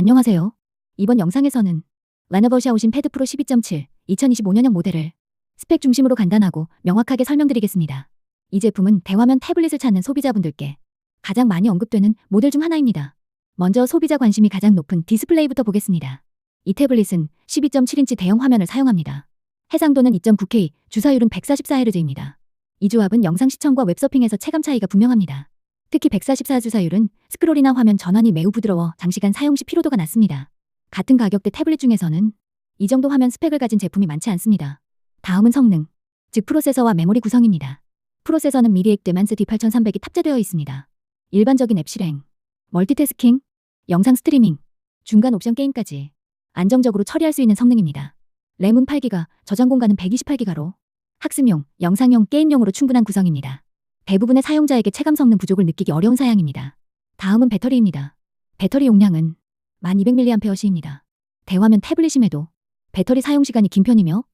안녕하세요. 이번 영상에서는 레노버 샤오신 패드 프로 12.7 2025년형 모델을 스펙 중심으로 간단하고 명확하게 설명드리겠습니다. 이 제품은 대화면 태블릿을 찾는 소비자분들께 가장 많이 언급되는 모델 중 하나입니다. 먼저 소비자 관심이 가장 높은 디스플레이부터 보겠습니다. 이 태블릿은 12.7인치 대형 화면을 사용합니다. 해상도는 2.9K, 주사율은 144Hz입니다. 이 조합은 영상 시청과 웹서핑에서 체감 차이가 분명합니다. 특히 144주사율은 스크롤이나 화면 전환이 매우 부드러워 장시간 사용 시 피로도가 낮습니다. 같은 가격대 태블릿 중에서는 이 정도 화면 스펙을 가진 제품이 많지 않습니다. 다음은 성능, 즉 프로세서와 메모리 구성입니다. 프로세서는 미리액 데만스 D8300이 탑재되어 있습니다. 일반적인 앱 실행, 멀티태스킹, 영상 스트리밍, 중간 옵션 게임까지 안정적으로 처리할 수 있는 성능입니다. 램은 8기가, 저장 공간은 128기가로 학습용, 영상용, 게임용으로 충분한 구성입니다. 대부분의 사용자에게 체감 성능 부족을 느끼기 어려운 사양입니다. 다음은 배터리입니다. 배터리 용량은 1200mAh입니다. 대화면 태블릿임에도 배터리 사용 시간이 긴 편이며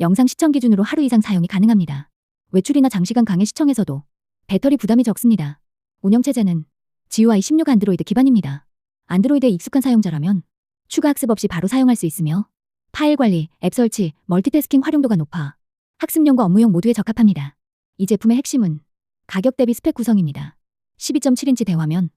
영상 시청 기준으로 하루 이상 사용이 가능합니다. 외출이나 장시간 강의 시청에서도 배터리 부담이 적습니다. 운영체제는 GUI 16 안드로이드 기반입니다. 안드로이드에 익숙한 사용자라면 추가 학습 없이 바로 사용할 수 있으며 파일 관리, 앱 설치, 멀티태스킹 활용도가 높아 학습용과 업무용 모두에 적합합니다. 이 제품의 핵심은 가격 대비 스펙 구성입니다. 12.7인치 대화면,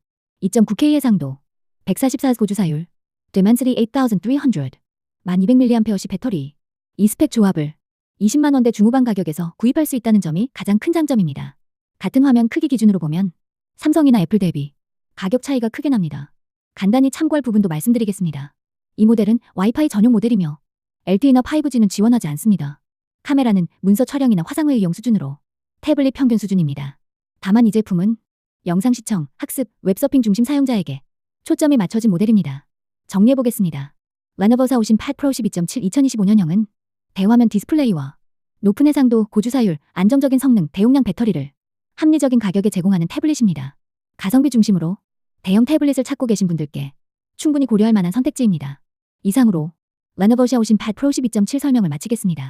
2.9K 해상도, 144 고주사율, 데만스리 8300, 1200mAh 배터리, 이 스펙 조합을 20만원대 중후반 가격에서 구입할 수 있다는 점이 가장 큰 장점입니다. 같은 화면 크기 기준으로 보면 삼성이나 애플 대비 가격 차이가 크게 납니다. 간단히 참고할 부분도 말씀드리겠습니다. 이 모델은 와이파이 전용 모델이며 LTE나 5G는 지원하지 않습니다. 카메라는 문서 촬영이나 화상회의용 수준으로 태블릿 평균 수준입니다. 다만 이 제품은 영상 시청, 학습, 웹서핑 중심 사용자에게 초점이 맞춰진 모델입니다. 정리해보겠습니다. 레노버사 오신 8 프로 12.7 2025년형은 대화면 디스플레이와 높은 해상도, 고주사율, 안정적인 성능, 대용량 배터리를 합리적인 가격에 제공하는 태블릿입니다. 가성비 중심으로 대형 태블릿을 찾고 계신 분들께 충분히 고려할 만한 선택지입니다. 이상으로 레노버 샤 오신 8 프로 12.7 설명을 마치겠습니다.